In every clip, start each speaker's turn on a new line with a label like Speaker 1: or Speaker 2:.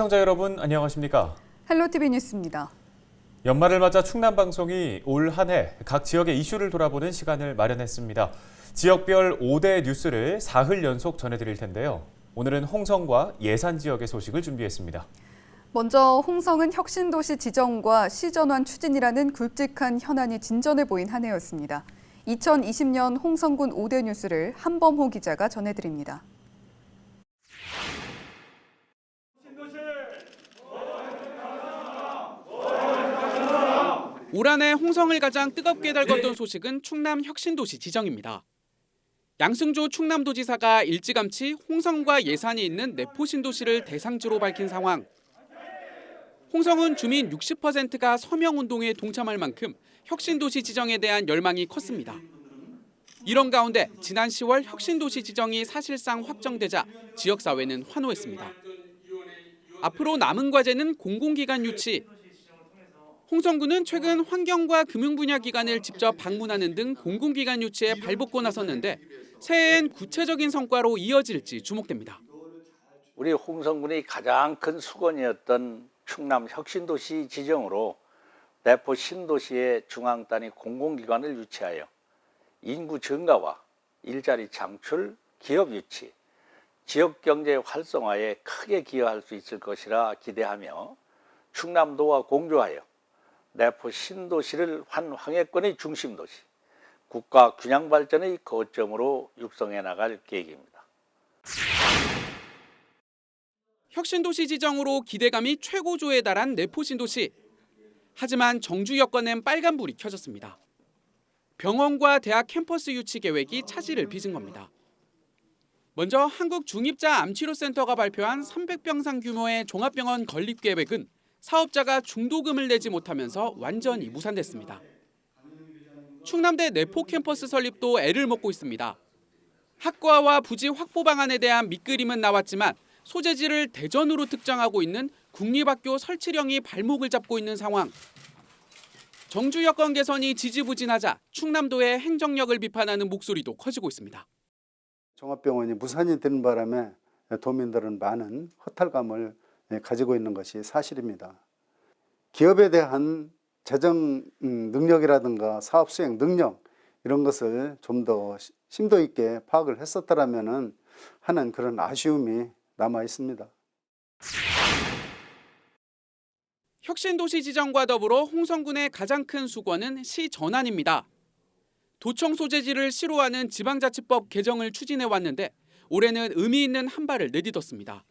Speaker 1: 시청자 여러분 안녕하십니까?
Speaker 2: 헬로티비 뉴스입니다.
Speaker 1: 연말을 맞아 충남 방송이 올 한 해 각 지역의 이슈를 돌아보는 시간을 마련했습니다. 지역별 5대 뉴스를 사흘 연속 전해드릴 텐데요. 오늘은 홍성과 예산 지역의 소식을 준비했습니다.
Speaker 2: 먼저 홍성은 혁신도시 지정과 시전환 추진이라는 굵직한 현안이 진전해 보인 한 해였습니다. 2020년 홍성군 5대 뉴스를 한범호 기자가 전해드립니다.
Speaker 3: 올 한해 홍성을 가장 뜨겁게 달궜던 소식은 충남 혁신도시 지정입니다. 양승조 충남도지사가 일찌감치 홍성과 예산이 있는 내포신도시를 대상지로 밝힌 상황. 홍성은 주민 60%가 서명운동에 동참할 만큼 혁신도시 지정에 대한 열망이 컸습니다. 이런 가운데 지난 10월 혁신도시 지정이 사실상 확정되자 지역사회는 환호했습니다. 앞으로 남은 과제는 공공기관 유치, 홍성군은 최근 환경과 금융 분야 기관을 직접 방문하는 등 공공기관 유치에 발벗고 나섰는데 새해엔 구체적인 성과로 이어질지 주목됩니다.
Speaker 4: 우리 홍성군의 가장 큰 수건이었던 충남 혁신도시 지정으로 내포 신도시의 중앙 단위 공공기관을 유치하여 인구 증가와 일자리 창출, 기업 유치, 지역 경제 활성화에 크게 기여할 수 있을 것이라 기대하며 충남도와 공조하여 내포 신도시를 한 황해권의 중심 도시, 국가 균형 발전의 거점으로 육성해 나갈 계획입니다.
Speaker 3: 혁신도시 지정으로 기대감이 최고조에 달한 내포 신도시. 하지만 정주 여건엔 빨간불이 켜졌습니다. 병원과 대학 캠퍼스 유치 계획이 차질을 빚은 겁니다. 먼저 한국 중입자 암치료센터가 발표한 300병상 규모의 종합병원 건립 계획은 사업자가 중도금을 내지 못하면서 완전히 무산됐습니다. 충남대 내포 캠퍼스 설립도 애를 먹고 있습니다. 학과와 부지 확보 방안에 대한 밑그림은 나왔지만 소재지를 대전으로 특정하고 있는 국립학교 설치령이 발목을 잡고 있는 상황. 정주 여건 개선이 지지부진하자 충남도의 행정력을 비판하는 목소리도 커지고 있습니다.
Speaker 5: 종합병원이 무산이 되는 바람에 도민들은 많은 허탈감을 가지고 있는 것이 사실입니다. 기업에 대한 재정 음, 능력이라든가 사업 수행 능력 이런 것을 좀 더 심도 있게 파악을 했었더라면 하는 그런 아쉬움이 남아 있습니다.
Speaker 3: 혁신도시 지정과 더불어 홍성군의 가장 큰 수건은 시 전환입니다. 도청 소재지를 시로 하는 지방자치법 개정을 추진해 왔는데 올해는 의미 있는 한 발을 내딛었습니다.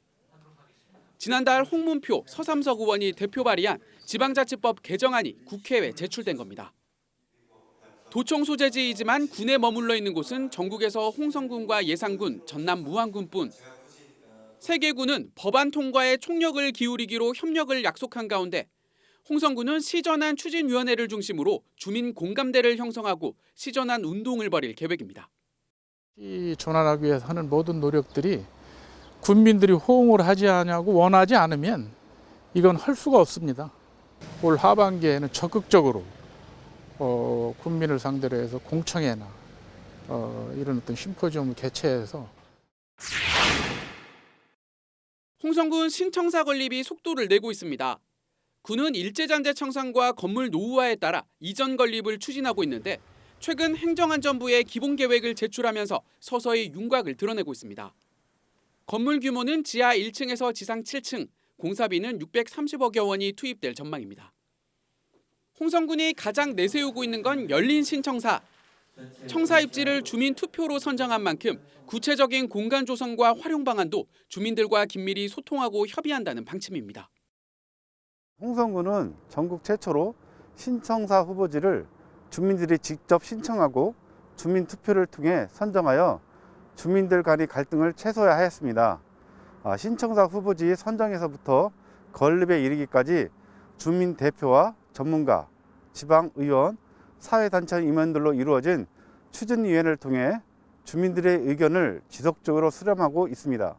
Speaker 3: 지난달 홍문표 서삼석 의원이 대표 발의한 지방자치법 개정안이 국회에 제출된 겁니다. 도청 소재지이지만 군에 머물러 있는 곳은 전국에서 홍성군과 예산군, 전남 무안군뿐. 세 개군은 법안 통과에 총력을 기울이기로 협력을 약속한 가운데 홍성군은 시전환 추진위원회를 중심으로 주민 공감대를 형성하고 시전환 운동을 벌일 계획입니다.
Speaker 6: 이 전환하기 위해서 하는 모든 노력들이 군민들이 호응을 하지 않냐고 원하지 않으면 이건 할 수가 없습니다. 올 하반기에는 적극적으로 어, 군민을 상대로 해서 공청회나 어, 이런 어떤 심포지엄을 개최해서
Speaker 3: 홍성군 신청사 건립이 속도를 내고 있습니다. 군은 일제잔재 청산과 건물 노후화에 따라 이전 건립을 추진하고 있는데 최근 행정안전부에 기본 계획을 제출하면서 서서히 윤곽을 드러내고 있습니다. 건물 규모는 지하 1층에서 지상 7층, 공사비는 630억여 원이 투입될 전망입니다. 홍성군이 가장 내세우고 있는 건 열린 신청사. 청사 입지를 주민 투표로 선정한 만큼 구체적인 공간 조성과 활용 방안도 주민들과 긴밀히 소통하고 협의한다는 방침입니다.
Speaker 5: 홍성군은 전국 최초로 신청사 후보지를 주민들이 직접 신청하고 주민 투표를 통해 선정하여 주민들 간의 갈등을 최소화하였습니다. 아, 신청사 후보지 선정에서부터 건립에 이르기까지 주민 대표와 전문가, 지방 의원, 사회단체 임원들로 이루어진 추진위원회를 통해 주민들의 의견을 지속적으로 수렴하고 있습니다.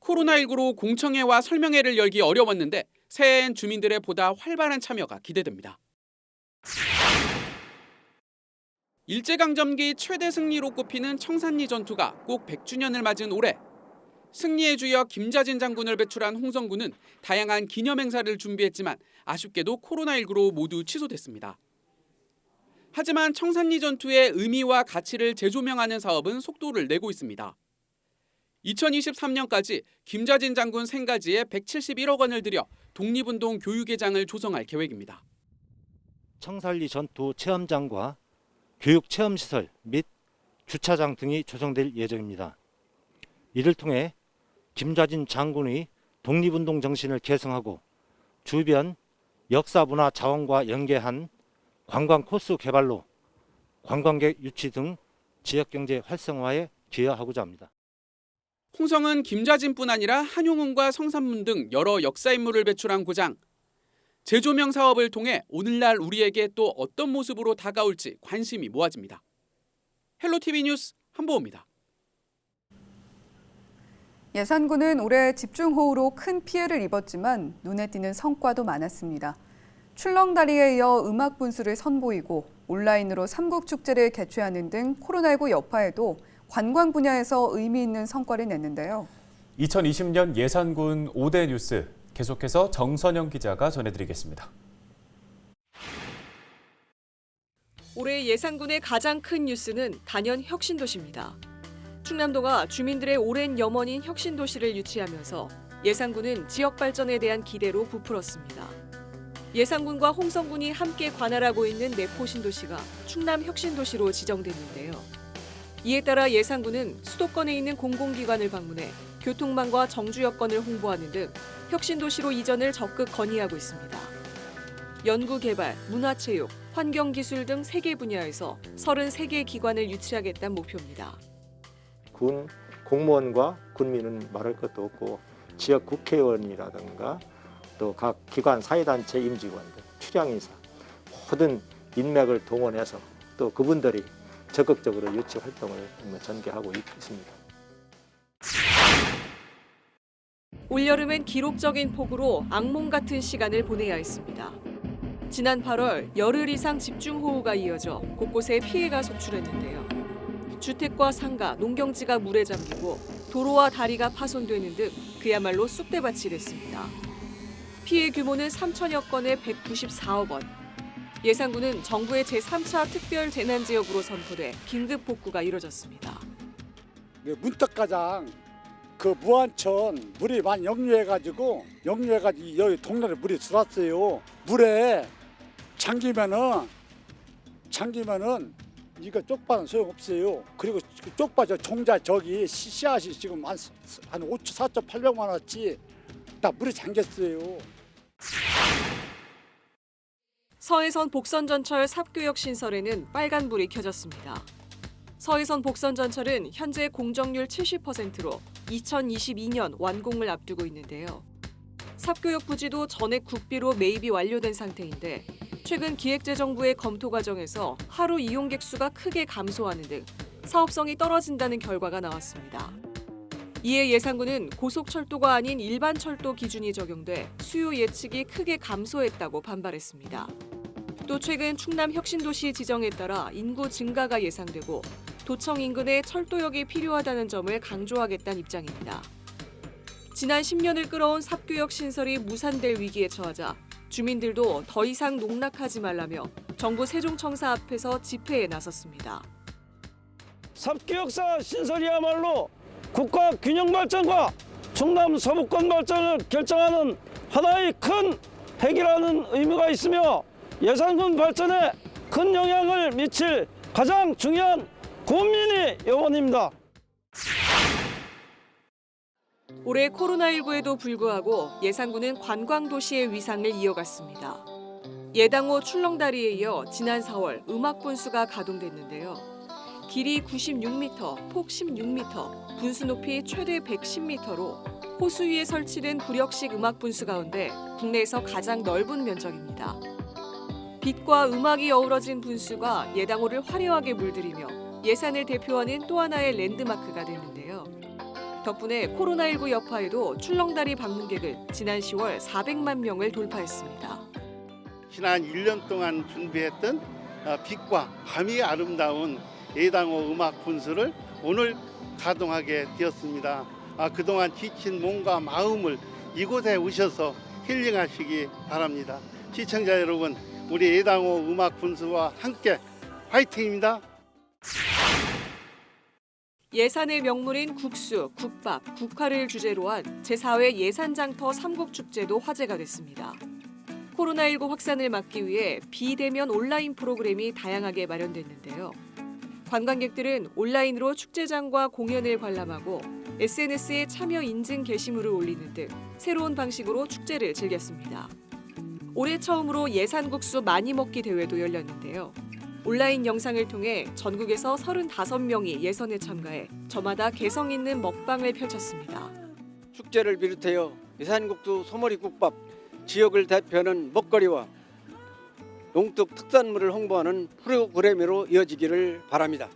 Speaker 3: 코로나19로 공청회와 설명회를 열기 어려웠는데 새해엔 주민들의 보다 활발한 참여가 기대됩니다. 일제강점기 최대 승리로 꼽히는 청산리 전투가 꼭 100주년을 맞은 올해 승리의 주역 김자진 장군을 배출한 홍성군은 다양한 기념 행사를 준비했지만 아쉽게도 코로나19로 모두 취소됐습니다. 하지만 청산리 전투의 의미와 가치를 재조명하는 사업은 속도를 내고 있습니다. 2023년까지 김자진 장군 생가지에 171억 원을 들여 독립운동 교육회장을 조성할 계획입니다.
Speaker 7: 청산리 전투 체험장과 교육 체험 시설 및 주차장 등이 조성될 예정입니다. 이를 통해 김좌진 장군의 독립운동 정신을 계승하고 주변 역사 문화 자원과 연계한 관광 코스 개발로 관광객 유치 등 지역 경제 활성화에 기여하고자 합니다.
Speaker 3: 홍성은 김자진뿐 아니라 한용운과 성산문 등 여러 역사 인물을 배출한 고장. 재조명 사업을 통해 오늘날 우리에게 또 어떤 모습으로 다가올지 관심이 모아집니다. 헬로티비 뉴스 한보호입니다.
Speaker 2: 예산군은 올해 집중호우로 큰 피해를 입었지만 눈에 띄는 성과도 많았습니다. 출렁다리에 이어 음악 분수를 선보이고 온라인으로 삼국 축제를 개최하는 등 코로나19 여파에도 관광 분야에서 의미 있는 성과를 냈는데요.
Speaker 1: 2020년 예산군 5대 뉴스 계속해서 정선영 기자가 전해드리겠습니다.
Speaker 8: 올해 예산군의 가장 큰 뉴스는 단연 혁신도시입니다. 충남도가 주민들의 오랜 염원인 혁신도시를 유치하면서 예산군은 지역 발전에 대한 기대로 부풀었습니다. 예산군과 홍성군이 함께 관할하고 있는 내포신도시가 충남 혁신도시로 지정됐는데요. 이에 따라 예산군은 수도권에 있는 공공기관을 방문해 교통망과 정주 여건을 홍보하는 등 혁신도시로 이전을 적극 건의하고 있습니다. 연구개발, 문화체육, 환경기술 등세개 분야에서 33개 기관을 유치하겠다는 목표입니다.
Speaker 7: 군 공무원과 군민은 말할 것도 없고 지역 국회의원이라든가 또 각 기관 사회단체 임직원들 출향인사 모든 인맥을 동원해서 또 그분들이 적극적으로 유치 활동을 전개하고 있습니다.
Speaker 8: 올여름엔 기록적인 폭우로 악몽 같은 시간을 보내야 했습니다. 지난 8월 열흘 이상 집중호우가 이어져 곳곳에 피해가 속출했는데요. 주택과 상가, 농경지가 물에 잠기고 도로와 다리가 파손되는 등 그야말로 쑥대밭이 됐습니다. 피해 규모는 3천여 건에 194억 원. 예산군은 정부의 제3차 특별 재난 지역으로 선포돼 긴급 복구가 이뤄졌습니다.
Speaker 9: 네, 문턱가장 그 무안천 물이 많이 역류해가지고 역류해가지고 여기 동네에 물이 들어왔어요. 물에 잠기면은 잠기면은 이거 쪽파는 소용 없어요. 그리고 그 쪽파 저 종자 저기 씨- 씨앗이 지금 한, 한 5천 4,800만 원어치 다 물에 잠겼어요.
Speaker 8: 서해선 복선전철 삽교역 신설에는 빨간불이 켜졌습니다. 서해선 복선전철은 현재 공정률 70%로 2022년 완공을 앞두고 있는데요. 삽교역 부지도 전액 국비로 매입이 완료된 상태인데 최근 기획재정부의 검토 과정에서 하루 이용객 수가 크게 감소하는 등 사업성이 떨어진다는 결과가 나왔습니다. 이에 예산군은 고속철도가 아닌 일반 철도 기준이 적용돼 수요 예측이 크게 감소했다고 반발했습니다. 또 최근 충남 혁신도시 지정에 따라 인구 증가가 예상되고 도청 인근에 철도역이 필요하다는 점을 강조하겠다는 입장입니다. 지난 10년을 끌어온 삽교역 신설이 무산될 위기에 처하자 주민들도 더 이상 농락하지 말라며 정부 세종청사 앞에서 집회에 나섰습니다.
Speaker 10: 삽기역사 신설이야말로 국가 균형 발전과 충남 서부권 발전을 결정하는 하나의 큰 핵이라는 의미가 있으며 예산군 발전에 큰 영향을 미칠 가장 중요한 국민의 여원입니다.
Speaker 8: 올해 코로나19에도 불구하고 예산군은 관광도시의 위상을 이어갔습니다. 예당호 출렁다리에 이어 지난 4월 음악 분수가 가동됐는데요. 길이 96m, 폭 16m, 분수 높이 최대 110m로 호수 위에 설치된 구력식 음악 분수 가운데 국내에서 가장 넓은 면적입니다. 빛과 음악이 어우러진 분수가 예당호를 화려하게 물들이며 예산을 대표하는 또 하나의 랜드마크가 됐는데요. 덕분에 코로나19 여파에도 출렁다리 방문객을 지난 10월 400만 명을 돌파했습니다.
Speaker 11: 지난 1년 동안 준비했던 어, 빛과 밤이 아름다운 예당호 음악 분수를 오늘 가동하게 되었습니다. 아, 그동안 지친 몸과 마음을 이곳에 오셔서 힐링하시기 바랍니다. 시청자 여러분, 우리 예당호 음악 분수와 함께 화이팅입니다.
Speaker 8: 예산의 명물인 국수, 국밥, 국화를 주제로 한 제4회 예산장터 삼국축제도 화제가 됐습니다. 코로나19 확산을 막기 위해 비대면 온라인 프로그램이 다양하게 마련됐는데요. 관광객들은 온라인으로 축제장과 공연을 관람하고 SNS에 참여 인증 게시물을 올리는 등 새로운 방식으로 축제를 즐겼습니다. 올해 처음으로 예산국수 많이 먹기 대회도 열렸는데요. 온라인 영상을 통해 전국에서 35명이 예선에 참가해 저마다 개성 있는 먹방을 펼쳤습니다.
Speaker 10: 축제를 비롯하여 예산국수 소머리국밥 지역을 대표하는 먹거리와 농특 특산물을 홍보하는 프로그램으로 이어지기를 바랍니다.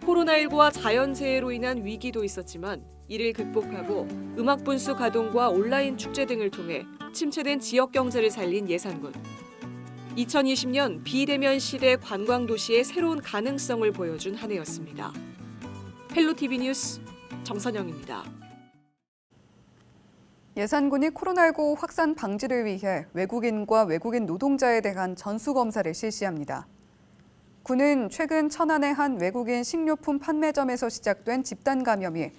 Speaker 8: 코로나19와 자연재해로 인한 위기도 있었지만 이를 극복하고 음악 분수 가동과 온라인 축제 등을 통해 침체된 지역 경제를 살린 예산군. 2020년 비대면 시대 관광 도시의 새로운 가능성을 보여준 한 해였습니다. 헬로 TV 뉴스 정선영입니다.
Speaker 2: 예산군이 코로나19 확산 방지를 위해 외국인과 외국인 노동자에 대한 전수검사를 실시합니다. 군은 최근 천안의 한 외국인 식료품 판매점에서 시작된 집단 감염이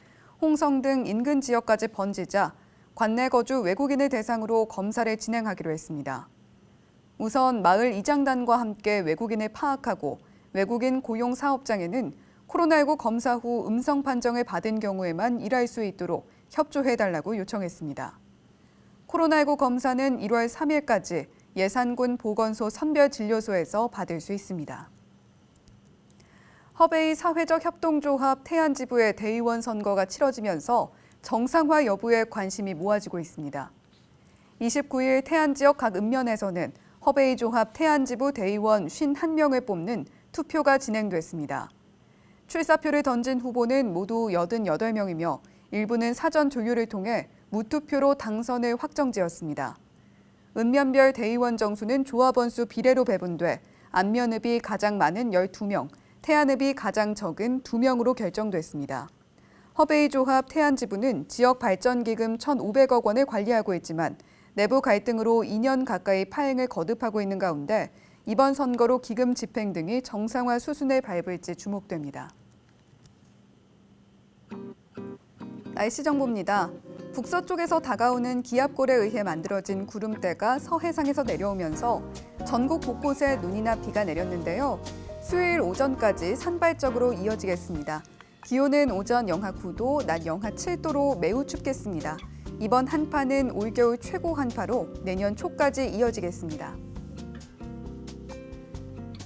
Speaker 2: 홍성 등 인근 지역까지 번지자 관내 거주 외국인을 대상으로 검사를 진행하기로 했습니다. 우선 마을 이장단과 함께 외국인을 파악하고 외국인 고용 사업장에는 코로나19 검사 후 음성 판정을 받은 경우에만 일할 수 있도록 협조해달라고 요청했습니다. 코로나19 검사는 1월 3일까지 예산군 보건소 선별진료소에서 받을 수 있습니다. 허베이 사회적 협동조합 태안지부의 대의원 선거가 치러지면서 정상화 여부에 관심이 모아지고 있습니다. 29일 태안 지역 각 읍면에서는 허베이 조합 태안지부 대의원 51명을 뽑는 투표가 진행됐습니다. 출사표를 던진 후보는 모두 88명이며 일부는 사전 조율을 통해 무투표로 당선을 확정지었습니다. 읍면별 대의원 정수는 조합원 수 비례로 배분돼 안면읍이 가장 많은 12명, 태안읍이 가장 적은 2명으로 결정됐습니다. 허베이 조합 태안지부는 지역 발전 기금 1,500억 원을 관리하고 있지만 내부 갈등으로 2년 가까이 파행을 거듭하고 있는 가운데 이번 선거로 기금 집행 등이 정상화 수순을 밟을지 주목됩니다. 날씨 정보입니다. 북서쪽에서 다가오는 기압골에 의해 만들어진 구름대가 서해상에서 내려오면서 전국 곳곳에 눈이나 비가 내렸는데요. 수요일 오전까지 산발적으로 이어지겠습니다. 기온은 오전 영하 9도, 낮 영하 7도로 매우 춥겠습니다. 이번 한파는 올겨울 최고 한파로 내년 초까지 이어지겠습니다.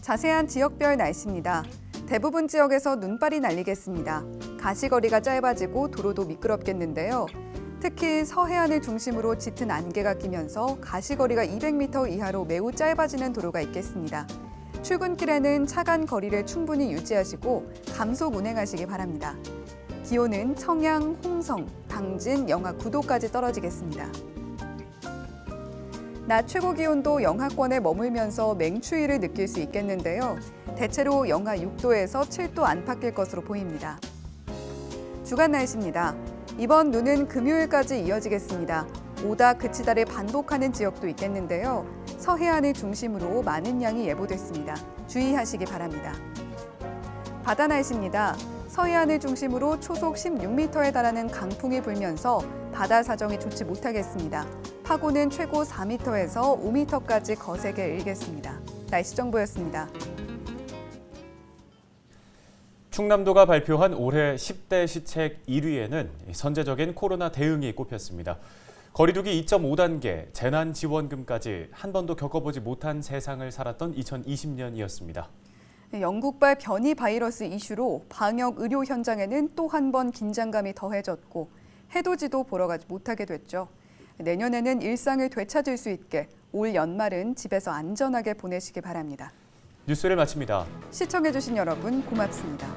Speaker 2: 자세한 지역별 날씨입니다. 대부분 지역에서 눈발이 날리겠습니다. 가시거리가 짧아지고 도로도 미끄럽겠는데요. 특히 서해안을 중심으로 짙은 안개가 끼면서 가시거리가 200m 이하로 매우 짧아지는 도로가 있겠습니다. 출근길에는 차간 거리를 충분히 유지하시고 감속 운행하시기 바랍니다. 기온은 청양, 홍성, 당진 영하 9도까지 떨어지겠습니다. 낮 최고 기온도 영하권에 머물면서 맹추위를 느낄 수 있겠는데요. 대체로 영하 6도에서 7도 안팎일 것으로 보입니다. 주간 날씨입니다. 이번 눈은 금요일까지 이어지겠습니다. 오다 그치다를 반복하는 지역도 있겠는데요. 서해안을 중심으로 많은 양이 예보됐습니다. 주의하시기 바랍니다. 바다 날씨입니다. 서해안을 중심으로 초속 16m에 달하는 강풍이 불면서 바다 사정이 좋지 못하겠습니다. 파고는 최고 4m에서 5m까지 거세게 일겠습니다. 날씨 정보였습니다.
Speaker 1: 충남도가 발표한 올해 10대 시책 1위에는 선제적인 코로나 대응이 꼽혔습니다. 거리두기 2.5단계, 재난지원금까지 한 번도 겪어보지 못한 세상을 살았던 2020년이었습니다.
Speaker 2: 네, 영국발 변이 바이러스 이슈로 방역 의료 현장에는 또 한 번 긴장감이 더해졌고 해돋이도 보러 가지 못하게 됐죠. 내년에는 일상을 되찾을 수 있게 올 연말은 집에서 안전하게 보내시기 바랍니다.
Speaker 1: 뉴스를 마칩니다.
Speaker 2: 시청해주신 여러분 고맙습니다.